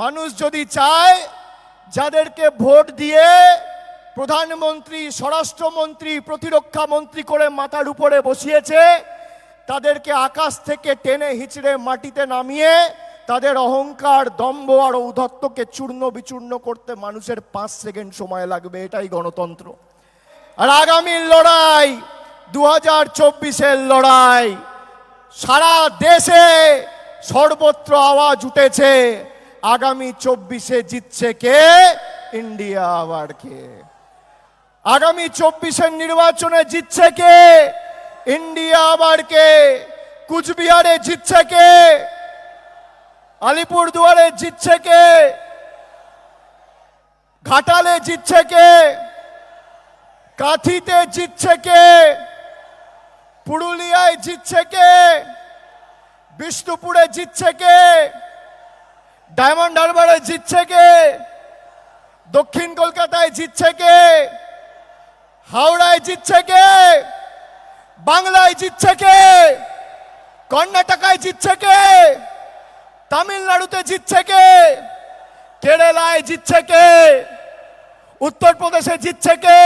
মানুষ যদি চায়, যাদেরকে ভোট দিয়ে প্রধানমন্ত্রী, স্বরাষ্ট্রমন্ত্রী, প্রতিরক্ষা মন্ত্রী করে মাথার উপরে বসিয়েছে, তাদেরকে আকাশ থেকে টেনে হিচড়ে মাটিতে নামিয়ে তাদের অহংকার, দম্ভ আর ঔদ্ধত্যকে চূর্ণ বিচূর্ণ করতে মানুষের পাঁচ সেকেন্ড সময় লাগবে, এটাই গণতন্ত্র। আর আগামীর লড়াই দু হাজার চব্বিশের লড়াই, সারা দেশে সর্বত্র আওয়াজ উঠেছে। আগামী চব্বিশে জিতছে কে? ইন্ডিয়া আবার কে? আগামী চব্বিশের নির্বাচনে জিতছে কে? ইন্ডিয়া আবার কে? কুচবিহারে জিতছে কে? আলিপুর দুয়ারে জিতছে কে? ঘাটালে জিতছে কে? কাঁথিতে জিতছে কে? পুরুলিয়ায় জিতছে কে? বিষ্ণুপুরে জিতছে কে? ডায়মন্ড হারবারে জিতছে কে দক্ষিণ কলকাতায় জিতছে কে হাওড়ায় জিতছে কে বাংলায় জিতছে কে কর্ণাটকায় জিতছে কে তামিলনাড়ুতে জিতছে কে কেরালায় জিতছে কে উত্তরপ্রদেশে জিতছে কে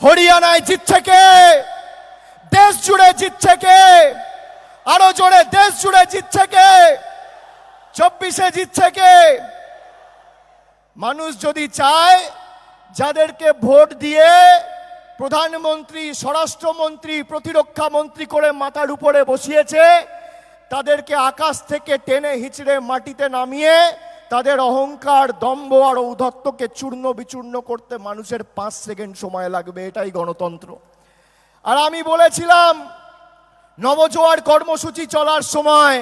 হরিয়ানায় জিতছে কে দেশ জুড়ে জিতছে কে আরও জোরে দেশ জুড়ে জিতছে কে চব্বিশে জিতছে মানুষ যদি চায়, যাদেরকে ভোট দিয়ে প্রধানমন্ত্রী, স্বরাষ্ট্রমন্ত্রী, প্রতিরক্ষা মন্ত্রী করে মাথার উপরে বসিয়েছে, তাদেরকে আকাশ থেকে টেনে হিচড়ে মাটিতে নামিয়ে তাদের অহংকার, দম্ভ আর ঔদ্ধত্যকে চূর্ণ বিচূর্ণ করতে মানুষের পাঁচ সেকেন্ড সময় লাগবে, এটাই গণতন্ত্র। আর আমি বলেছিলাম, নবজোয়ার কর্মসূচি চলার সময়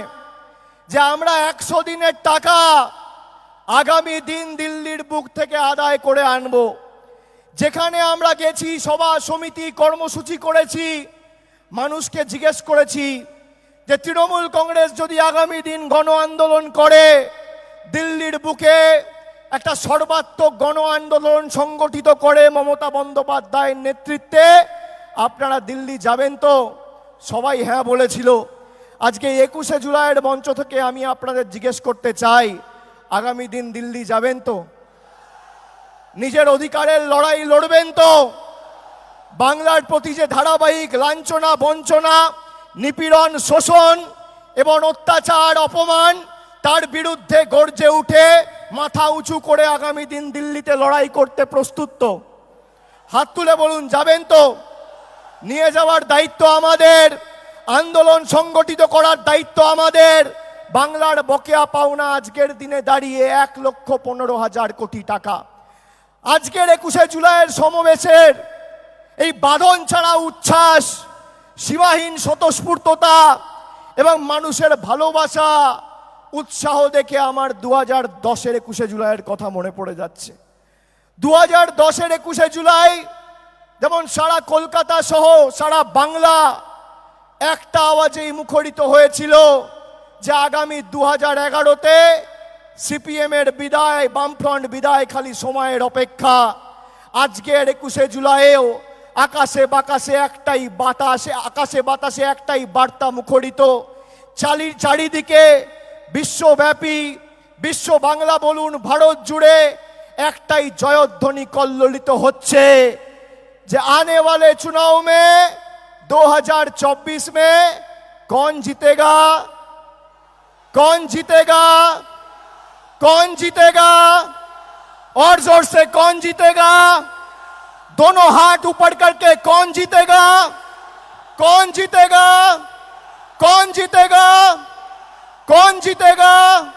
যে আমরা একশো দিনের টাকা আগামী দিন দিল্লির বুক থেকে আদায় করে আনব। যেখানে আমরা গেছি, সভা, সমিতি, কর্মসূচি করেছি, মানুষকে জিজ্ঞেস করেছি যে তৃণমূল কংগ্রেস যদি আগামী দিন গণ আন্দোলন করে, দিল্লির বুকে একটা সর্বাত্মক গণ আন্দোলন সংগঠিত করে মমতা বন্দ্যোপাধ্যায়ের নেতৃত্বে, আপনারা দিল্লি যাবেন তো? সবাই হ্যাঁ বলেছিল। আজকে একুশে জুলাইয়ের মঞ্চ থেকে আমি আপনাদের জিজ্ঞেস করতে চাই, আগামী দিন দিল্লি যাবেন তো? নিজের অধিকারের লড়াই লড়বেন তো? বাংলার প্রতি যে ধারাবাহিক লাঞ্ছনা, বঞ্চনা, নিপীড়ন, শোষণ এবং অত্যাচার, অপমান, তার বিরুদ্ধে গর্জে উঠে মাথা উঁচু করে আগামী দিন দিল্লিতে লড়াই করতে প্রস্তুত তো? হাত তুলে বলুন, যাবেন তো? নিয়ে যাওয়ার দায়িত্ব আমাদের। আন্দোলন সংগঠিত করার দায়িত্ব আমাদের। বাংলার বকেয়া পাওনা আজকের দিনে দাঁড়িয়ে এক লক্ষ পনেরো হাজার কোটি টাকা। আজকের একুশে জুলাইয়ের সমাবেশের এই বাঁধন ছাড়া উচ্ছ্বাস, সীমাহীন স্বতঃস্ফূর্ততা এবং মানুষের ভালোবাসা, উৎসাহ দেখে আমার দু হাজার দশের একুশে জুলাইয়ের কথা মনে পড়ে যাচ্ছে। দু হাজার দশের একুশে জুলাই যেমন সারা কলকাতা সহ সারা বাংলা একটা আওয়াজেই মুখরিত হয়েছিল যে আগামী দু হাজার এগারোতে সিপিএমের বিদায়, বামফ্রন্ট বিদায় খালি সময়ের অপেক্ষা। আজকের একুশে জুলাইয়েও আকাশে বাতাসে একটাই বাতাসে, আকাশে বাতাসে একটাই বার্তা মুখরিত। চালির চারিদিকে বিশ্বব্যাপী বিশ্ব বাংলা বলুন, ভারত জুড়ে একটাই জয়ধ্বনি কল্লোলিত হচ্ছে যে আনেওয়ালে চুনাও মেয়ে 2024 में कौन जीतेगा? कौन जीतेगा? कौन जीतेगा? और ज़ोर से कौन जीतेगा? दोनों हाथ ऊपर करके कौन जीतेगा? कौन जीतेगा? कौन जीतेगा? कौन जीतेगा?